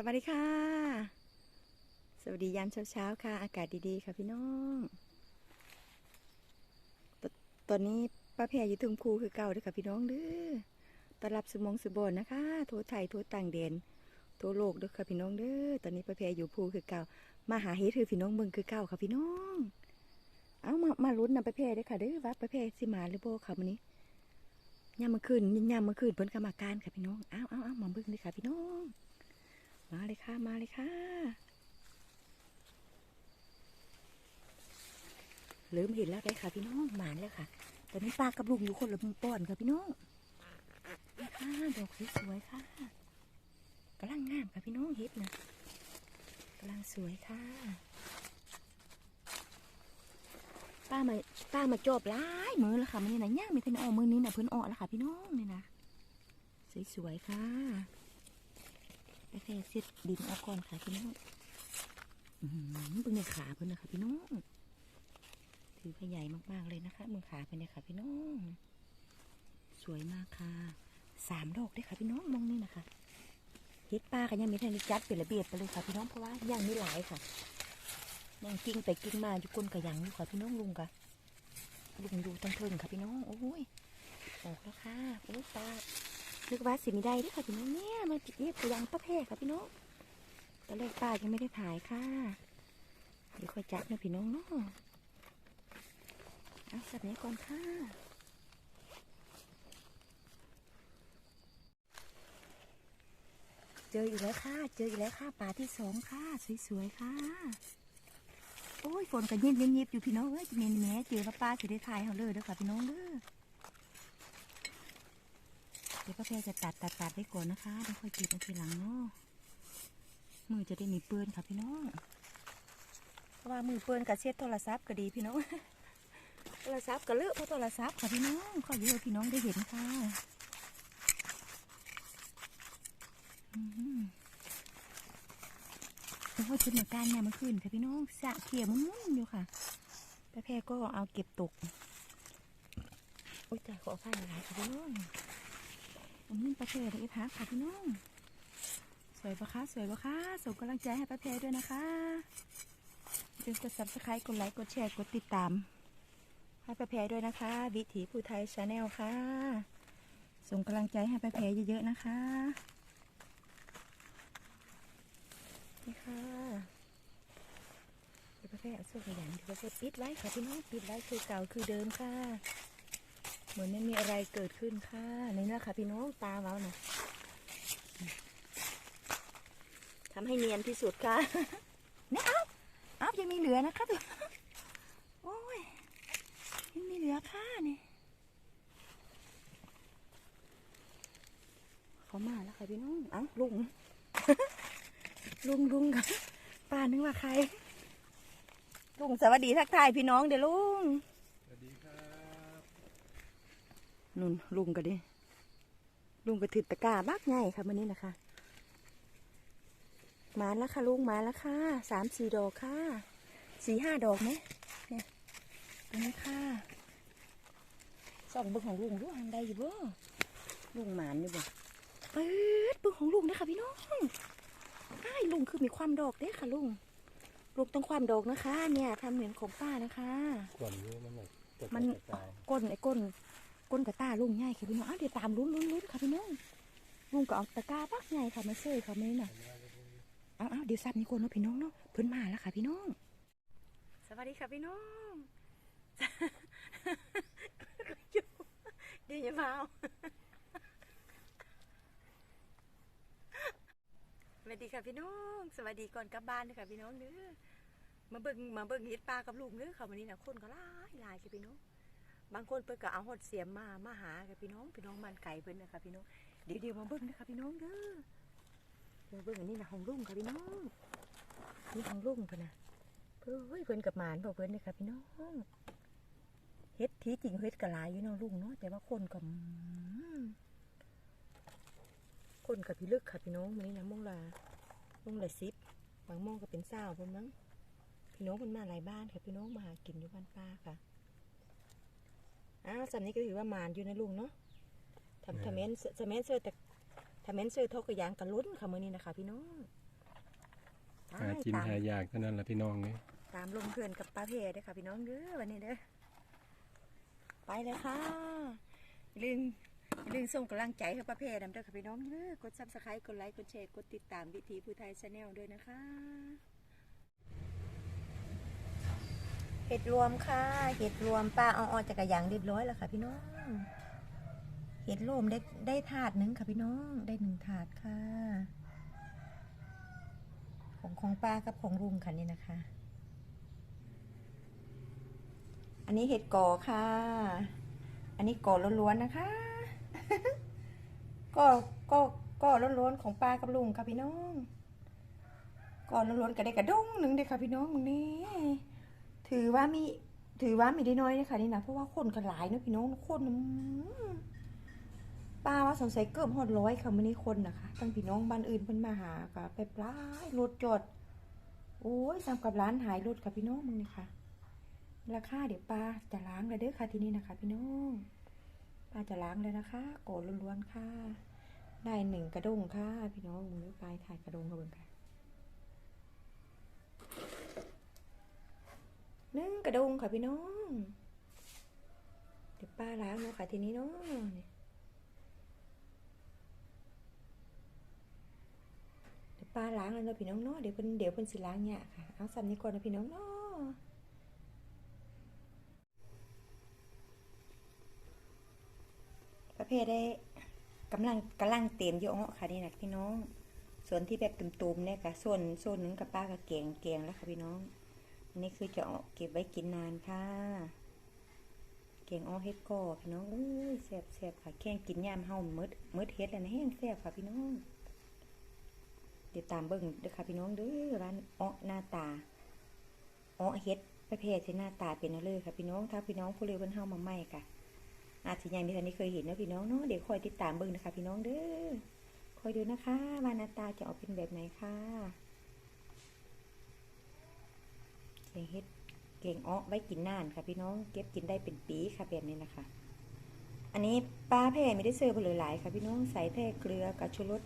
สวัสดีค่ะ สวัสดียามเช้าๆค่ะ อากาศดีๆ ค่ะพี่น้องตตอนนี้ป้าแพรอยู่ทุ่งคูคือเก่าด้วยค่ะพี่น้องเด้อต้อนรับสมองสุบอนนะคะ โทรไทยโทรต่างเดนโทรโลกด้วยค่ะพี่น้องเด้อ ตอนนี้ป้าแพรอยู่ภูคือเก่า มาหาเฮ็ดคือพี่น้องเบิ่งคือเก่าค่ะพี่น้อง เอามามาลุ้นนำป้าแพรด้อค่ะเด้อว่าป้าแพรสิมาหรือบ่ค่ะมื้อนี้ยามมื้อคืนยามมื้อคืนเพิ่นก็มาการค่ะพี่น้อง เอาเอาเอามาเบิ่งเลยค่ะพี่น้อง มาเลยค่ะ มาเลยค่ะ เริ่มเห็นแล้วได้ค่ะพี่น้องหมานแล้วค่ะ ตอนนี้ปลากับลุงอยู่คนละมุมป้อนค่ะพี่น้องค่ะดอกสวยๆค่ะกำลังงามค่ะพี่น้องเฮ็ดนะกำลังสวยค่ะ ป้ามาป้ามาจอบหลายมือแล้วค่ะมันนี่นะย่างมีเพิ่นออมือนี้นะเพิ่นออแล้วค่ะพี่น้องนี่นะสวยๆค่ะ ไปแค่เช็ดดินออกก่อนค่ะพี่น้องอือหือเบิ่งในขาเพิ่นนะคะพี่น้อง ถือว่าใหญ่มากๆเลยนะคะมือขาเพิ่นเนี่ยค่ะพี่น้อง สวยมากค่ะสามดอกได้ค่ะพี่น้องมองนี่นะคะเฮ็ดปลากันยังมีทันได้จัดเป็นระเบียบไปเลยค่ะพี่น้องเพราะว่ายังม่หลายค่ะยังกิ้งไปกิ้งมาอยู่ก้นกระยังอยู่ค่ะพี่น้องลุงค่ะลุงอยู่ตั้งเทิงค่ะพี่น้องโอ้ยออกแล้วค่ะโอ้ยปลา นึกว่าสิมีได้ด้วยค่ะพี่น้องเนี่ยมาเรียบไปยังป้าแพรค่ะพี่น้องตอนแรกป้ายังไม่ได้ถ่ายค่ะเดี๋ยวค่อยจัดนะพี่น้องเนาะเอาสับนี้ก่อนค่ะเจออีกแล้วค่ะ เจออีกแล้วค่ะป่าที่สองค่ะ สวยๆค่ะ โอ้ยฝนก็ยิบยิบๆอยู่พี่น้องเอ้ยจะเมนแม่เจอกับป้าสิได้ถ่ายเขาเลยเด้อค่ะพี่น้องเด้อ ดี๋ยวป้าแพรจะตัดตัดตัดไว้ก่อนนะคะเดี๋ยวค่อยเก็บมาทีหลังเนาะมือจะได้มีเปื้อนค่ะพี่น้องเพราะว่ามือเปื้อนกับเช็ดโทรศัพท์ก็ดีพี่น้องโทรศัพท์ก็เลอะเพราะโทรศัพท์ค่ะพี่น้องขอเยอะพี่น้องได้เห็นค่ะอืมโอ้ยชุดเหมือนกันเนี่ยเมื่อคืนค่ะพี่น้องสะเขี่ยมุ้นอยู่ค่ะป้าแพรก็เอาเก็บตกโอ้ยแต่ขอผ้าหลายค่ะพี่น้อง อันนี้ปลาเพรได้พักค่ะพี่น้อง สวยปะคะ สวยปะคะส่งกำลังใจให้ปลาเพรด้วยนะคะเป็นกดซับสไครต์กดไลค์ กดแชร์ กดติดตาม ให้ปลาเพรด้วยนะคะ วิถีผู้ไทยชาแนลค่ะ ส่งกำลังใจให้ปลาเพรเยอะๆนะคะ นี่ค่ะเดี๋ยวปลาเพรเอาโซ่ขยันเดี๋ยวปลาเพรปิดไว้ค่ะพี่น้อง ปิดไว้คือเก่าคือเดิมค่ะ เหมือนไม่มีอะไรเกิดขึ้นค่ะนี่แหละค่ะพี่น้องตาเรานะทำให้เนียนที่สุดค่ะเนี่ยเอาเอายังมีเหลือนะคะตัวโอ้ยยังมีเหลือค่ะเนี่ยเขามาแล้วค่ะพี่น้องอ้าลุงลุงลุงค่ะป้านึกว่าใครลุงสวัสดีทักทายพี่น้องเดี๋ยวลุง สวัสดีครับ นุ่นลุงก็ดิลุงก็ถือตะกร้าบักใหญ่ค่ะวันนี้นะคะมาแล้วค่ะลุงมาแล้วค่ะสามสี่ดอกค่ะสี่ห้าดอกไหมเนี่ยตรงนี้ค่ะส่องเบึงของลุงด้วยทางใดอยู่บ่ลุงหมานอยู่บ่เปิดเบึงของลุงนะคะพี่น้องไอ้ายลุงคือมีความดอกเด้ค่ะลุงลุงต้องความดอกนะคะ เนี่ยทำเหมือนของป้านะคะก่อนรู้มันแบบจะมันกระจายก้นไอ้ก้น ก้นกระตาลุงใหญ่ค่ะพี่น้องอ้าวเดี๋ยวตามลุ้นลุ้นลุ้นค่ะพี่น้องลุงก็เอาตะกร้าปักใหญ่ค่ะมาเซ่ค่ะไม่น่ะเอาเอาเดี๋ยวซับนี่ก่อนเนาะพี่น้องเนาะเพิ่นมาแล้วค่ะพี่น้อง สวัสดีค่ะพี่น้องเดี๋ยวอย่าเมาสวัสดีค่ะพี่น้อง สวัสดีก่อนกลับบ้านเด้อค่ะพี่น้องเด้อมาเบิ่งมาเบิ่งเฮ็ดปลากับลูกเด้อค่ะวันนี้นะคนก็หลายหลายค่ะพี่น้อง บางคนเพิ่นก็เอาหดเสียมมามาหาค่ะพี่น้องพี่น้องมันไก่เพิ่นนะคะพี่น้องเดี๋ยวเดี๋ยวมาเบิ่งนะคะพี่น้องเด้อมาเบิ่งอันนี้นะของลุงค่ะพี่น้องนี่ของลุงเพิ่นนะเพิ่นเฮ้ยเพิ่นกับหมานบอกเพิ่นเลยค่ะพี่น้องเฮ็ดทีจริงเฮ็ดกะลายอยู่เนาะลุงเนาะแต่ว่าคนกับคนกับพี่ลึกค่ะพี่น้องมื้อนี้นะมงละมงละสิบบางโมงก็เป็นเศร้าเพิ่นมั้งพี่น้องเพิ่นมาหลายบ้านค่ะพี่น้องมาหากินอยู่บ้านป้าค่ะ อ้าวสำนี้ก็ถือว่ามานอยู่นะลุงเนาะทำทำเมนทำเมนเสื้อแต่ทำเมนเสื้อทกกระยางกระลุ้นค่ะมือนี้นะคะพี่น้องหากินตามหายากเท่านั้นแหละพี่น้องนี่ตามลงเพื่อนกับป้าเพเด้อค่ะพี่น้องเด้อวันนี้เด้อไปเลยค่ะอย่าลืมอย่าลืมส่งกำลังใจให้ป้าเพนำเด้อค่ะพี่น้องเด้อกดซับสไครต์กดไลค์กดแชร์กดติดตามวิถีผู้ไทยชาแนลด้วยนะคะ เห็ดรวมค่ะ เห็ดรวมป้าเอาออกจากกระยังเรียบร้อยแล้วค่ะ พี่น้อง เห็ดรวมได้ได้ถาดหนึ่งค่ะพี่น้อง ได้หนึ่งถาดค่ะ ของของป้ากับของลุงค่ะนี่นะคะ อันนี้เห็ดก่อค่ะ อันนี้ก่อล้วนๆนะคะ ก็ก็ก็ล้วนๆของป้ากับลุงค่ะพี่น้องก่อล้วนๆก็ได้กระด้งหนึ่งเด้ค่ะพี่น้องมึงนี่ ถือว่ามีถือว่ามีได้น้อยนะคะนี่นะเพราะว่าคนก็หลายเนะพี่น้องคนป้าว่าสงสัยเกือบหอดร้อยค่ะมื่อนี้คนนะคะตั้งพี่น้องบ้านอื่นเพิ่นมาหาค่ะไปปลายรถจอดโอ้ยสามกับร้านหายรถค่ะพี่น้องมึงนี่ค่ะราคาเดี๋ยวป้าจะล้างเลยเด้อค่ะที่นี่นะคะ พี่น้องป้าจะล้างเลยนะคะโกดล้วนๆค่ะ ได้หนึ่งกระดงค่ะ พี่น้องมือปลายถ่ายกระดงกับเบิ่งค่ะ นึ่งกระดงค่ะพี่น้อง เดี๋ยวป้าล้างเนาะค่ะทีนี้เนาะเดี๋ยวป้าล้างแล้วเนาะพี่น้องเนาะเดี๋ยวเพิ่นเดี๋ยวเพิ่นสิล้างเนี่ยค่ะ เอาซ้ำนี้ก่อนนะพี่น้องเนาะประเภทได้กำลังกำลังเต็มเยอะค่ะนี่นะพี่น้อง ส่วนที่แบบตุ่มๆเนี่ยค่ะ ส่วนส่วนหนึ่งกับป้ากับเกียงเกียงแล้วค่ะพี่น้อง อันนี้คือจะเอาเก็บไว้กินนานค่ะ เกียงอ้อเฮ็ดก่อพี่น้องอุ้ยแซ่บแซ่บค่ะแข่งกินยามเฮามืดมืดเฮ็ดแล้วนะแห้งแซ่บค่ะพี่น้อง เดี๋ยวตามเบิ่งเด้อค่ะพี่น้องเด้อร้านอ้อหน้าตาอ้อเฮ็ดประเภทที่หน้าตาเป็นอะไรค่ะพี่น้อง ถ้าพี่น้องผู้เร็วเพิ่นเฮามาใหม่ค่ะ อาจจะยังมีท่านนี้เคยเห็นนะพี่น้องเนาะเดี๋ยวคอยติดตามเบิ่งนะคะพี่น้องเด้อคอยดูนะคะว่าหน้าตาจะออกเป็นแบบไหนค่ะ เก่งเฮ็ดเก่งอ้อไว้กินนานค่ะพี่น้องเก็บกินได้เป็นปีค่ะแบบนี้นะคะ อันนี้ปลาแผ่ไม่ได้เสิร์ฟไปหลายค่ะพี่น้องใส่แค่เกลือกับชูรส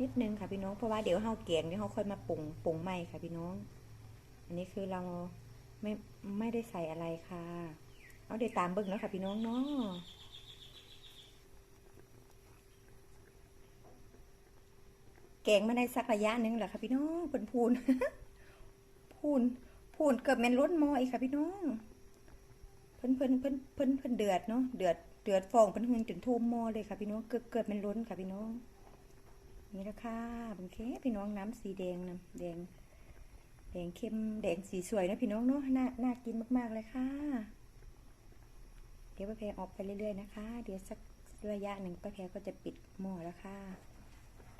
นิดนึงค่ะพี่น้องเพราะว่าเดี๋ยวเฮาเกงเดี๋ยวเฮาค่อยมาปรุงปรุงใหม่ค่ะพี่น้อง อันนี้คือเราไม่ไม่ได้ใส่อะไรค่ะ เอาเดี๋ยวตามเบิ่งแล้วค่ะพี่น้องเนาะแกงมาได้สักระยะหนึ่งแหละค่ะพี่น้องเพิ่นพูนพูน พูนเกือบแมนล้นมออีกค่ะพี่น้อง เพิ่นเพิ่นเพิ่นเพิ่นเพิ่นเดือดเนาะเดือดเดือดฟองเพิ่นหึงจนท่วมมอเลยค่ะพี่น้องเกือบเกือบแมนล้นค่ะพี่น้อง นี่ละค่ะโอเคพี่น้องน้ำสีแดงนะแดงแดงเข้มแดงสีสวยนะพี่น้องเนาะน่าน่ากินมากๆเลยค่ะ เดี๋ยวป้าแพรออกไปเรื่อยๆนะคะ เดี๋ยวสักระยะหนึ่งป้าแพรก็จะปิดหม้อแล้วค่ะ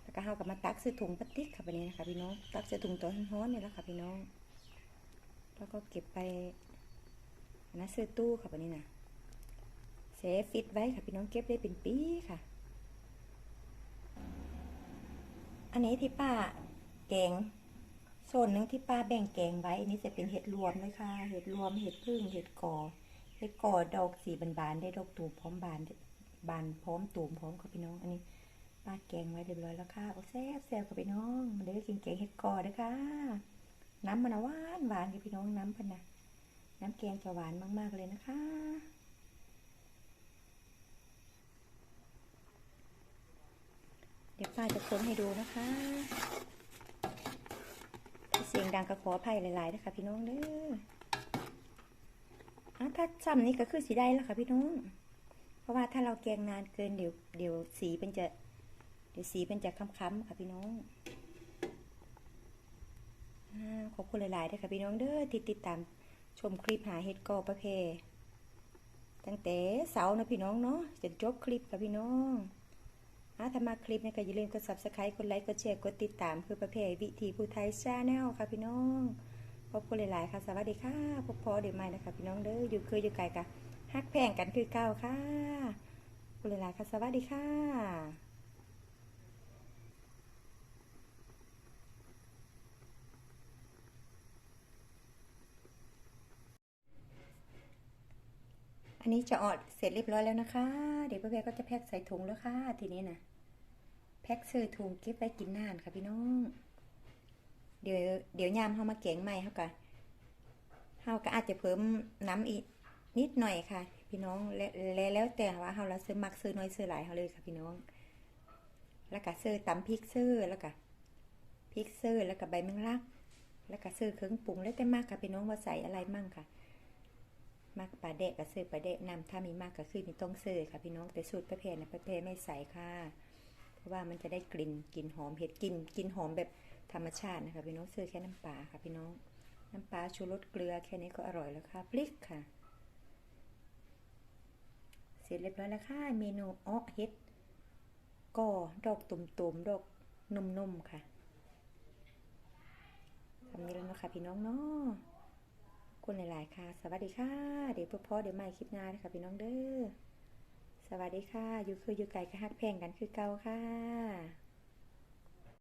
แล้วก็เอากลับมาตักใส่ถุงพลาสติกค่ะแบบนี้นะคะพี่น้อง ตักใส่ถุงตัวร้อนๆเนี่ยแหละค่ะพี่น้อง แล้วก็เก็บไปนนั้นซื้อตู้ค่ะแบบนี้นะเซฟฟิตไว้ค่ะพี่น้องเก็บได้เป็นปีค่ะ อันนี้ที่ป้าแกงโซนหนึ่งที่ป้าแบ่งแกงไว้ อันนี้จะเป็นเห็ดรวมเลยค่ะ เห็ดรวม เห็ดพึ่ง เห็ดกอ เห็ดกอดอกสีบานๆได้ดอกตูมพร้อมบาน บานพร้อมตูมพร้อมค่ะพี่น้อง อันนี้ป้าแกงไว้เรียบร้อยแล้วค่ะ โอ้แซ่บแซ่บค่ะพี่น้องมาเด้อกินแกงเห็ดกอเด้อค่ะ น้ำมันนะหวานหวานค่ะพี่น้องน้ำพันนะน้ำแกงจะหวานมากๆเลยนะคะ เดี๋ยวป้าจะคนให้ดูนะคะถ้าเสียงดังก็ขออภัยหลายๆนะคะพี่น้องเด้ออะถ้าซ้ำนี้ก็คือสีได้แล้วค่ะพี่น้อง เพราะว่าถ้าเราแกงนานเกินเดี๋ยวเดี๋ยวสีเป็นจะ เดี๋ยวสีเป็นจะค้ำๆค่ะพี่น้อง อ่าขอบคุณหลายๆด้วยค่ะพี่น้องเด้อที่ติดตามชมคลิปหาเห็ดกอประเพตั้งแต่เสาร์นะพี่น้องเนาะจนจบคลิปค่ะพี่น้องอะถ้ามาคลิปนี้ก็อย่าลืมกด subscribe กดไลค์กดแชร์กดติดตามคือประเภทวิถีผู้ไทยชาแนลค่ะพี่น้องขอบคุณหลายๆค่ะสวัสดีค่ะพบพอเดี๋ยวใหม่นะคะพี่น้องเด้ออยู่คยออยู่ไกลกะฮักแพงกันคือเก่าค่ะขอบคุณหลายๆค่ะสวัสดีค่ะ อันนี้จะออดเสร็จเรียบร้อยแล้วนะคะ เดี๋ยวป้าแพรก็จะแพ็คใส่ถุงแล้วค่ะ ทีนี้นะแพ็คใส่ถุงเก็บไว้กินนานค่ะพี่น้อง เดี๋ยวเดี๋ยวยามเฮามาแกงใหม่เฮาก็เฮาก็อาจจะเพิ่มน้ำอีกนิดหน่อยค่ะ พี่น้องและแล้วแต่ว่าเฮาละซื้อมักซื้อน้อยซื้อหลายเฮาเลยค่ะพี่น้อง แล้วก็ซื้อตำพริกซื้อแล้วก็พริกซื้อแล้วก็ใบแมงลัก แล้วก็ซื้อเครื่องปรุงแล้วแต่มากค่ะพี่น้องว่าใส่อะไรมั่งค่ะ มากปลาเดะก็ซื้อปลาเดะนำถ้ามีมากก็คือมีต้องซื้อค่ะพี่น้องแต่สูตรประเพณนะประเพณไม่ใส่ค่ะ เพราะว่ามันจะได้กลิ่นกลิ่นหอมเห็ดกลิ่นกลิ่นหอมแบบธรรมชาตินะคะพี่น้องซื้อแค่น้ำปลาค่ะพี่น้อง น้ำปลาชูรสเกลือแค่นี้ก็อร่อยแล้วค่ะพริกค่ะ เสร็จเรียบร้อยแล้วค่ะเมนูอ้อเห็ดก่อดอกตุ่มๆดอกนุ่มๆค่ะทำนี้แล้วนะคะพี่น้องเนาะ คุณหลาย ๆ ค่ะ สวัสดีค่ะ เดี๋ยวพ่อเดี๋ยวมาอีกคลิปหน้านะคะพี่น้องเด้อ สวัสดีค่ะ อยู่คืออยู่ไกลก็ฮักแพงกันคือเก่าค่ะ